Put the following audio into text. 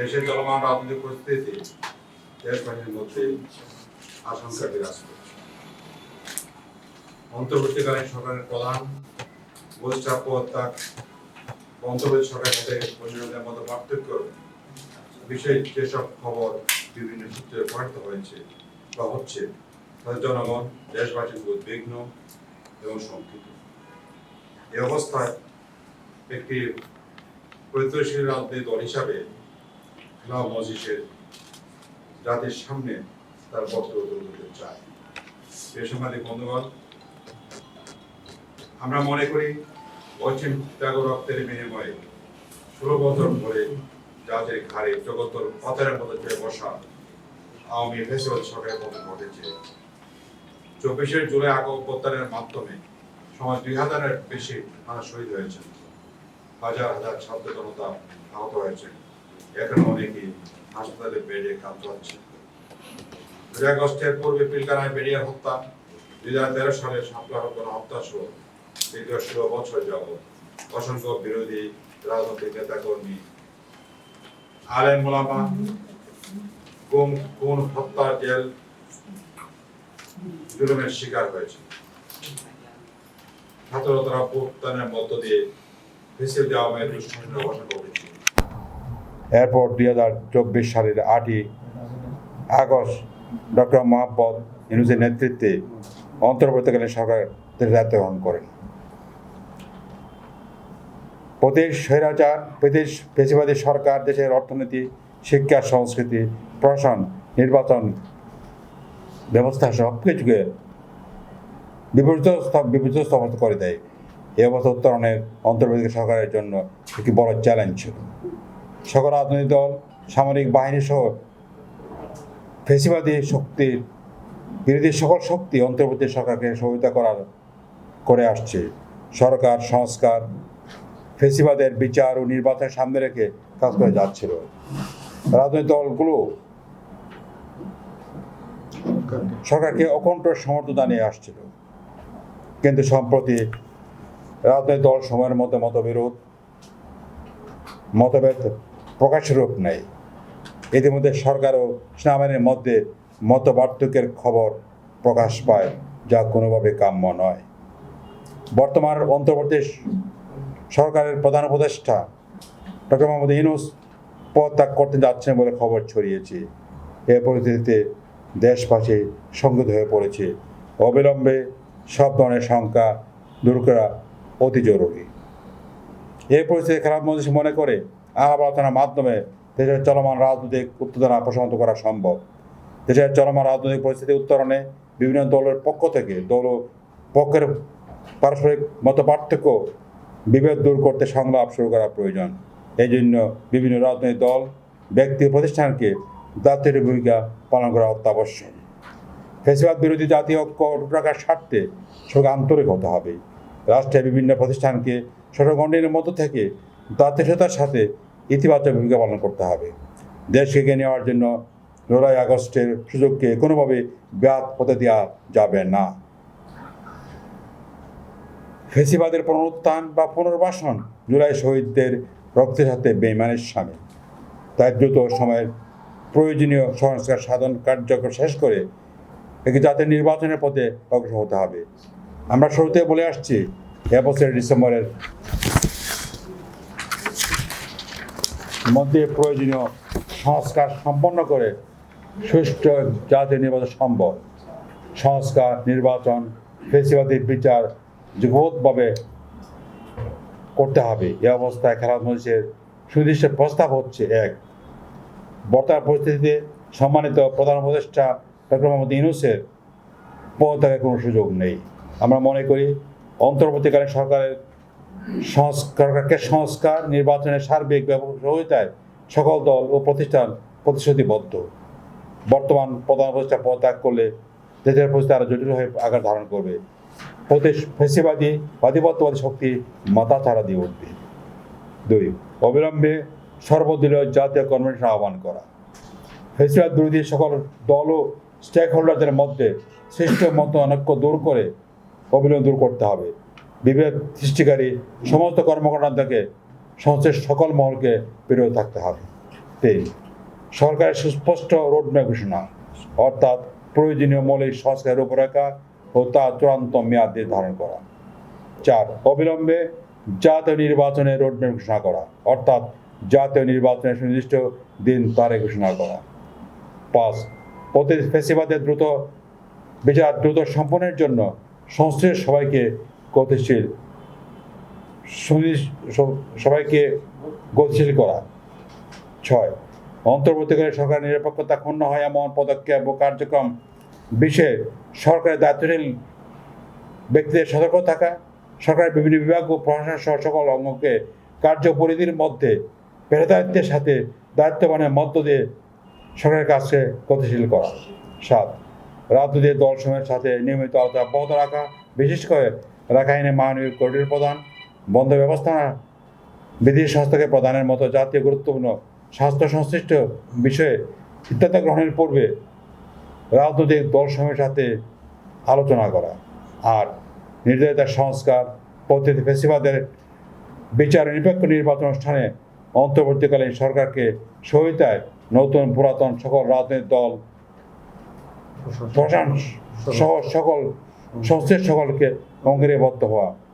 দেশের চলমান রাজনৈতিক পরিস্থিতি দেশবাসীর মধ্যে আশঙ্কা বিরাজ করছে অন্তর্বর্তীকালীন সরকারের প্রধান উপদেষ্টা অন্তর্বর্তী সরকারের সাথে পার্থক্য বিষয়ে যেসব খবর বিভিন্ন সূত্রে প্রকাশিত হয়েছে বা হচ্ছে জনগণ দেশবাসী উদ্বিগ্ন এবং শঙ্কিত। অবস্থায় একটি পরিত্রশীল রাজনৈতিক দল হিসাবে খেলাফ মজলিসের জাতির সামনে তার বক্তব্য তুলে চায় এ বন্ধুগণ, আমরা মনে করি অচিন ত্যাগ ও রক্তের বিনিময়ে ষোলো বছর ধরে জাতির ঘাড়ে জগত্তর পাথরের মতো চেয়ে বসা আওয়ামী ফেসিবাদ সরকারের মতো ঘটেছে। চব্বিশে জুলাই আগ অভ্যুত্থানের মাধ্যমে সমাজ দুই হাজারের বেশি মানুষ শহীদ হয়েছেন। হাজার হাজার ছাত্র জনতা আহত হয়েছেন। এখনও অনেকেই হাসপাতালে বেডে কাজ হচ্ছে দুই আগস্টের পূর্বে পিলকানায় বেরিয়ে হত্যা, দুই হাজার তেরো সালে সাপলাহ হত্যা সহ দীর্ঘ ষোলো বছর যাবৎ অসংখ্য বিরোধী রাজনৈতিক নেতাকর্মী, আলেম মোলামা গুম, খুন হত্যা জেল জুলুমের শিকার হয়েছে। ছাত্রতারা অভ্যুত্থানের মধ্য দিয়ে ফেসিল দেওয়া মেয়ের ঘোষণা করেছে এরপর দুই হাজার চব্বিশ সালের আটই আগস্ট ডক্টর মোহাম্মদ ইউনুসের নেতৃত্বে অন্তর্বর্তীকালীন সরকার দায়িত্ব গ্রহণ করেন। প্রতি স্বৈরাচার, প্রতি পেশিবাদী সরকার, দেশের অর্থনীতি, শিক্ষা, সংস্কৃতি, প্রশাসন, নির্বাচন ব্যবস্থা সব কিছুকে বিপর্যস্ত বিপর্যস্ত অবস্থা করে দেয়। এই অবস্থা উত্তরণের অন্তর্বর্তী সরকারের জন্য একটি বড় চ্যালেঞ্জ ছিল। সকল রাজনৈতিক দল, সামরিক বাহিনী সহ ফেসিবাদী শক্তির বিরোধী সকল শক্তি অন্তর্বর্তী সরকারকে সহযোগিতা করার, করে আসছে। সরকার, সংস্কার, ফেসিবাদের বিচার ও নির্বাচন সামনে রেখে কাজ করে যাচ্ছিল। রাজনৈতিক দলগুলো সরকারকে অকণ্ঠ সমর্থন জানিয়ে আসছিল। কিন্তু সম্প্রতি রাজনৈতিক দল সময়ের মধ্যে মতবিরোধ, মতভেদ প্রকাশের রূপ নেই। ইতিমধ্যে সরকার ও সেনাবাহিনীর মধ্যে মত পার্থক্যের খবর প্রকাশ পায়, যা কোনোভাবে কাম্য নয়। বর্তমান অন্তর্বর্তী সরকারের প্রধান উপদেষ্টা ডক্টর মোহাম্মদ ইউনুস পদত্যাগ করতে যাচ্ছেন বলে খবর ছড়িয়েছে। এ পরিস্থিতিতে দেশবাসী সংগত হয়ে পড়েছে। অবিলম্বে সব ধরনের শঙ্কা দূর করা অতি জরুরি। এই পরিস্থিতি খারাপ মজলিস মনে করে আলাপ আলোচনার মাধ্যমে দেশের চলমান রাজনৈতিক উত্তেজনা প্রশান্ত করা সম্ভব। দেশের চলমান রাজনৈতিক পরিস্থিতি উত্তরণে বিভিন্ন দলের পক্ষ থেকে দল পক্ষের পারস্পরিক মত পার্থক্য, বিভেদ দূর করতে সংলাপ শুরু করা প্রয়োজন। এই জন্য বিভিন্ন রাজনৈতিক দল, ব্যক্তি প্রতিষ্ঠানকে জাতীয় ভূমিকা পালন করা অত্যাবশ্যক। ফেসিবাদ বিরোধী জাতীয় ঐক্য রাখার স্বার্থে সঙ্গে আন্তরিক হতে হবে। রাষ্ট্রের বিভিন্ন প্রতিষ্ঠানকে ছোটগণ্ডের মধ্য থেকে দায়িত্বশীলতার সাথে ইতিবাচক ভূমিকা পালন করতে হবে। দেশকে এগিয়ে নেওয়ার জন্য জুলাই আগস্টের সুযোগকে কোনোভাবে ব্যাত হতে দেওয়া যাবে না। ফেসিবাদের পুনরুত্থান বা পুনর্বাসন জুলাই শহীদদের রক্তের সাথে বেইমানের সামিল তাই দ্রুত সময়ের প্রয়োজনীয় সংস্কার সাধন কার্যক্রম শেষ করে একটি জাতীয় নির্বাচনের পথে অগ্রসর হতে হবে। আমরা শুরুতে বলে আসছি এবছরের ডিসেম্বরের মধ্যে প্রয়োজনীয় সংস্কার সম্পন্ন করে সুষ্ঠু জাতীয় নির্বাচন সম্ভব। সংস্কার, নির্বাচন, ফেসিবাদী বিচার যুগতভাবে করতে হবে। এ অবস্থায় খেলাধ মঞ্চের সুনির্দিষ্ট প্রস্তাব হচ্ছে এক। বর্তমান পরিস্থিতিতে সম্মানিত প্রধান উপদেষ্টা ডক্টর মোহাম্মদ ইউনুসের পদত্যাগের কোনো সুযোগ নেই। আমরা মনে করি, অন্তর্বর্তীকালীন সরকারের সংস্কারকে সংস্কার, নির্বাচনের সার্বিক সহযোগিতায় সকল দল ও প্রতিষ্ঠান প্রতিশ্রুতিবদ্ধ। বর্তমান প্রধান উপদেষ্টা পদত্যাগ করলে দেশের পরিস্থিতি আরও জটিল হয়ে আকার ধারণ করবে। প্রতি ফেসিবাদী শক্তি মাথা ছাড়া দিয়ে উঠবে। দুই, অবিলম্বে সর্বদলীয় জাতীয় কনভেনশন আহ্বান করা। ফেসিবাদ বিরোধী সকল দল ও স্টেক হোল্ডারদের মধ্যে শ্রেষ্ঠ মত অনৈক্য দূর করে অবিলম্বে দূর করতে হবে। বিভেদ সৃষ্টিকারী সমস্ত কর্মকাণ্ড থেকে সংশ্লিষ্ট সকল মহলকে বিরত থাকতে হবে। তিন সরকারের সুস্পষ্ট রোডম্যাপ ঘোষণা, অর্থাৎ প্রয়োজনীয় মৌলিক সংস্কার রূপরেখা ও তার চূড়ান্ত মেয়াদ ধারণ করা। চার, অবিলম্বে জাতীয় নির্বাচনের রোডম্যাপ ঘোষণা করা, অর্থাৎ জাতীয় নির্বাচনের সুনির্দিষ্ট দিন তারে ঘোষণা করা। পাঁচ প্রতি ফেসিবাদের দ্রুত, বিচার দ্রুত সম্পন্নের জন্য সংশ্লিষ্ট সবাইকে গতিশীল সবাইকে গতিশীল করা। ছয় অন্তর্বর্তীকালে সরকার নিরপেক্ষতা ক্ষুণ্ণ হয় এমন পদক্ষেপ ও কার্যক্রম বিষয়ে সরকারের দায়িত্বশীল ব্যক্তিদের সতর্ক থাকা, সরকারের বিভিন্ন বিভাগ ও প্রশাসন সহ সকল অঙ্গকে কার্যপরিধির মধ্যে পেশাদারিত্বের সাথে দায়িত্ববানের মধ্য দিয়ে সরকারের কাছে গতিশীল করা। সাত, রাজনৈতিক দলসমূহের সাথে নিয়মিত আলোচনা অব্যাহত রাখা, বিশেষ করে রাখাইনে মানবিক করিডোর প্রদান বন্ধ ব্যবস্থাপনা বিধি স্বাস্থ্যকে প্রদানের মতো জাতীয় গুরুত্বপূর্ণ স্বাস্থ্য সংশ্লিষ্ট বিষয়ে সিদ্ধান্ত গ্রহণের পূর্বে রাজনৈতিক দলসমূহের সাথে আলোচনা করা আর নির্ধারিত সংস্কার, পদ্ধতি, ফেসিবাদের বিচার নিরপেক্ষ নির্বাচন অনুষ্ঠানে অন্তর্বর্তীকালীন সরকারকে সহিতায় নতুন পুরাতন সকল রাজনৈতিক দল, প্রশাসন সহ সকল সংশ্লিষ্ট সকলকে অঙ্গীকারবদ্ধ হওয়া।